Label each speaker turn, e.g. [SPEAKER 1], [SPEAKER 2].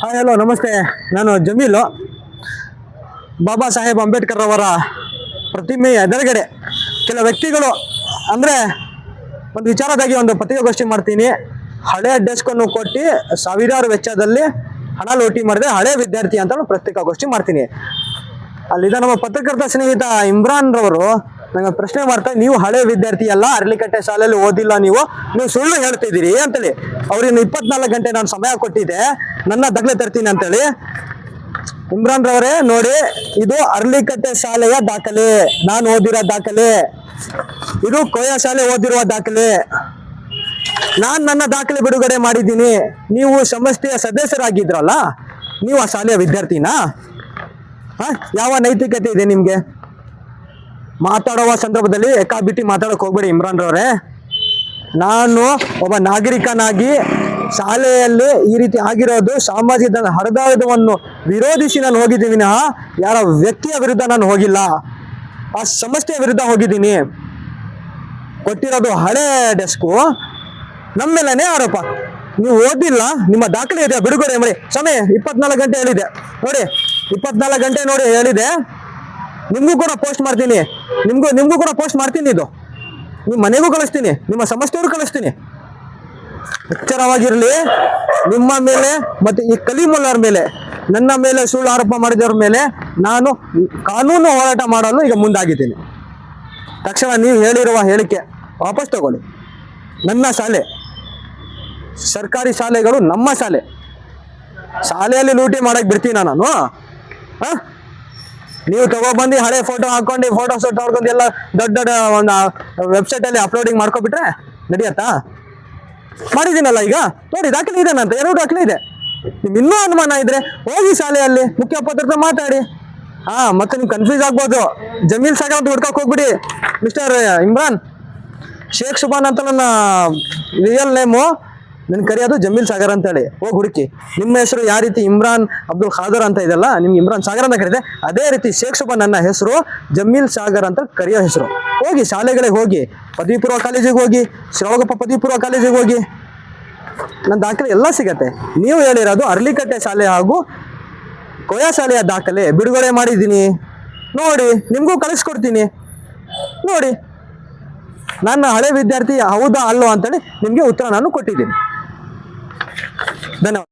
[SPEAKER 1] Hi hello ನಮಸ್ತೆ. ನಾನು ಜಮೀಲು. ಬಾಬಾ ಸಾಹೇಬ್ ಅಂಬೇಡ್ಕರ್ ಅವರ ಪ್ರತಿಮೆಯ ಎದುರುಗಡೆ ಕೆಲ ವ್ಯಕ್ತಿಗಳು, ಅಂದರೆ ಒಂದು ವಿಚಾರದಾಗಿ ಒಂದು ಪತ್ರಿಕಾಗೋಷ್ಠಿ ಮಾಡ್ತೀನಿ. ಹಳೆ ಡೆಸ್ಕನ್ನು ಕೊಟ್ಟು ಸಾವಿರಾರು ವೆಚ್ಚದಲ್ಲಿ ಹಣ ಲೋಟಿ ಮಾಡಿದೆ. ಹಳೆ ವಿದ್ಯಾರ್ಥಿ ಅಂತ ಪತ್ರಿಕಾಗೋಷ್ಠಿ ಮಾಡ್ತೀನಿ. ಅಲ್ಲಿದ್ದ ನಮ್ಮ ಪತ್ರಕರ್ತ ಸ್ನೇಹಿತ ಇಮ್ರಾನ್ ರವರು ನಂಗೆ ಪ್ರಶ್ನೆ ಮಾಡ್ತಾ, ನೀವು ಹಳೆ ವಿದ್ಯಾರ್ಥಿ ಅಲ್ಲ, ಅರಳಿಕಟ್ಟೆ ಶಾಲೆಯಲ್ಲಿ ಓದಿಲ್ಲ ನೀವು ನೀವು ಸುಳ್ಳು ಹೇಳ್ತಿದ್ದೀರಿ ಅಂತೇಳಿ. ಅವ್ರಿಗೆ ಇಪ್ಪತ್ನಾಲ್ಕು ಗಂಟೆ ನಾನು ಸಮಯ ಕೊಟ್ಟಿದ್ದೆ, ನನ್ನ ದಗ್ಲೆ ತರ್ತೀನಿ ಅಂತೇಳಿ. ಇಮ್ರಾನ್ ರವರೇ, ನೋಡಿ, ಇದು ಅರಳಿಕಟ್ಟೆ ಶಾಲೆಯ ದಾಖಲೆ, ನಾನು ಓದಿರೋ ದಾಖಲೆ. ಇದು ಕೊಯ ಶಾಲೆ ಓದಿರುವ ದಾಖಲೆ. ನಾನು ನನ್ನ ದಾಖಲೆ ಬಿಡುಗಡೆ ಮಾಡಿದ್ದೀನಿ. ನೀವು ಸಂಸ್ಥೆಯ ಸದಸ್ಯರಾಗಿದ್ರಲ್ಲ, ನೀವು ಆ ಶಾಲೆಯ ವಿದ್ಯಾರ್ಥಿನಾ? ಹಾ? ಯಾವ ನೈತಿಕತೆ ಇದೆ ನಿಮ್ಗೆ? ಮಾತಾಡುವ ಸಂದರ್ಭದಲ್ಲಿ ಏಕಾಬಿಟ್ಟಿ ಮಾತಾಡಕ್ ಹೋಗ್ಬೇಡಿ ಇಮ್ರಾನ್ ರವರೇ. ನಾನು ಒಬ್ಬ ನಾಗರಿಕನಾಗಿ ಶಾಲೆಯಲ್ಲಿ ಈ ರೀತಿ ಆಗಿರೋದು ಸಾಮಾಜಿಕ ಹರಿದಾಯವನ್ನು ವಿರೋಧಿಸಿ ನಾನು ಹೋಗಿದ್ದೀನಿ. ಯಾರ ವ್ಯಕ್ತಿಯ ವಿರುದ್ಧ ನಾನು ಹೋಗಿಲ್ಲ. ಆ ಸಮಸ್ಯೆಯ ವಿರುದ್ಧ ಹೋಗಿದ್ದೀನಿ. ಕೊಟ್ಟಿರೋದು ಹಳೆ ಡೆಸ್ಕು ನಮ್ಮ ಮೇಲೇನೆ ಆರೋಪ. ನೀವು ಓದಿಲ್ಲ, ನಿಮ್ಮ ದಾಖಲೆ ಇದೆ ಬಿಡುಗಡೆ ಮಾಡಿ. ಸಮಯ ಇಪ್ಪತ್ನಾಲ್ಕು ಗಂಟೆ ಹೇಳಿದೆ. ನೋಡಿ, ಇಪ್ಪತ್ನಾಲ್ಕು ಗಂಟೆ ನೋಡಿ ಹೇಳಿದೆ. ನಿಮಗೂ ಕೂಡ ಪೋಸ್ಟ್ ಮಾಡ್ತೀನಿ. ನಿಮಗೂ ನಿಮಗೂ ಕೂಡ ಪೋಸ್ಟ್ ಮಾಡ್ತೀನಿ ಇದು. ನಿಮ್ಮ ಮನೆಗೂ ಕಳಿಸ್ತೀನಿ. ನಿಮ್ಮ ಸಮಸ್ಯೆಯವರು ಕಳಿಸ್ತೀನಿ. ಎಚ್ಚರವಾಗಿರಲಿ. ನಿಮ್ಮ ಮೇಲೆ ಮತ್ತು ಈ ಕಲಿಮುಲ್ಲರ ಮೇಲೆ, ನನ್ನ ಮೇಲೆ ಸುಳ್ಳು ಆರೋಪ ಮಾಡಿದವ್ರ ಮೇಲೆ ನಾನು ಕಾನೂನು ಹೋರಾಟ ಮಾಡಲು ಈಗ ಮುಂದಾಗಿದ್ದೀನಿ. ತಕ್ಷಣ ನೀವು ಹೇಳಿರುವ ಹೇಳಿಕೆ ವಾಪಸ್ ತಗೊಳ್ಳಿ. ನನ್ನ ಶಾಲೆ, ಸರ್ಕಾರಿ ಶಾಲೆಗಳು ನಮ್ಮ ಶಾಲೆ. ಶಾಲೆಯಲ್ಲಿ ಲೂಟಿ ಮಾಡೋಕ್ಕೆ ಬಿಡ್ತೀನ ನಾನು. ಆ? ನೀವು ತಗೊಬಂದು ಹಳೆ ಫೋಟೋ ಹಾಕೊಂಡು ಫೋಟೋ ಶೂಟ್ ಮಾಡ್ಕೊಂಡು ಎಲ್ಲ ದೊಡ್ಡ ದೊಡ್ಡ ಒಂದು ವೆಬ್ಸೈಟ್ ಅಲ್ಲಿ ಅಪ್ಲೋಡಿಂಗ್ ಮಾಡ್ಕೊಬಿಟ್ರೆ ನಡೆಯತ್ತಾ? ಮಾಡಿದ್ದೀನಲ್ಲ ಈಗ? ನೋಡಿ, ದಾಖಲೆ ಇದೆ ಎರಡು ದಾಖಲೆ ಇದೆ. ನಿಮ್ ಇನ್ನೂ ಅನುಮಾನ ಇದ್ರೆ ಹೋಗಿ ಶಾಲೆಯಲ್ಲಿ, ಮುಖ್ಯ ಹತ್ರ ಮಾತಾಡಿ. ಹಾ ಮತ್ತೆ ನೀವು ಕನ್ಫ್ಯೂಸ್ ಆಗ್ಬೋದು. ಜಮೀಲ್ ಸಾಗರ್ ಅಂತ ಹುಡ್ಕಕ್ ಹೋಗ್ಬಿಡಿ ಮಿಸ್ಟರ್ ಇಮ್ರಾನ್. ಶೇಖ್ ಸುಬಾನ್ ಅಂತ ನನ್ನ ರಿಯಲ್ ನೇಮು ನನ್ ಕರೆಯೋದು ಜಮೀಲ್ ಸಾಗರ್ ಅಂತ ಹೇಳಿ. ಹೋಗಿ ಹುಡುಕಿ. ನಿಮ್ಮ ಹೆಸರು ಯಾವ ರೀತಿ? ಇಮ್ರಾನ್ ಅಬ್ದುಲ್ ಖಾದರ್ ಅಂತ ಇದೆಲ್ಲ ನಿಮ್ಗೆ ಇಮ್ರಾನ್ ಸಾಗರ್ ಅಂತ ಕರೀತೆ. ಅದೇ ರೀತಿ ಶೇಖ್ ಶುಭ ನನ್ನ ಹೆಸರು, ಜಮೀಲ್ ಸಾಗರ್ ಅಂತ ಕರೆಯೋ ಹೆಸರು. ಹೋಗಿ ಶಾಲೆಗಳಿಗೆ ಹೋಗಿ. ಪದವಿ ಪೂರ್ವ ಕಾಲೇಜಿಗೆ ಹೋಗಿ. ಶಿವಗಪ್ಪ ಪದವಿ ಪೂರ್ವ ಕಾಲೇಜಿಗೆ ಹೋಗಿ. ನನ್ನ ದಾಖಲೆ ಎಲ್ಲ ಸಿಗತ್ತೆ. ನೀವು ಹೇಳಿರೋದು ಅರ್ಲಿಕಟ್ಟೆ ಶಾಲೆ ಹಾಗೂ ಕೊಯಾ ಶಾಲೆಯ ದಾಖಲೆ. ಬಿಡುಗಡೆ ಮಾಡಿದ್ದೀನಿ. ನೋಡಿ, ನಿಮಗೂ ಕಳಿಸ್ಕೊಡ್ತೀನಿ. ನೋಡಿ. ನನ್ನ ಹಳೆ ವಿದ್ಯಾರ್ಥಿ ಹೌದಾ ಅಲ್ಲೋ ಅಂತೇಳಿ ನಿಮಗೆ ಉತ್ತರ ನಾನು ಕೊಟ್ಟಿದ್ದೀನಿ. ಧನ್ಯವಾದ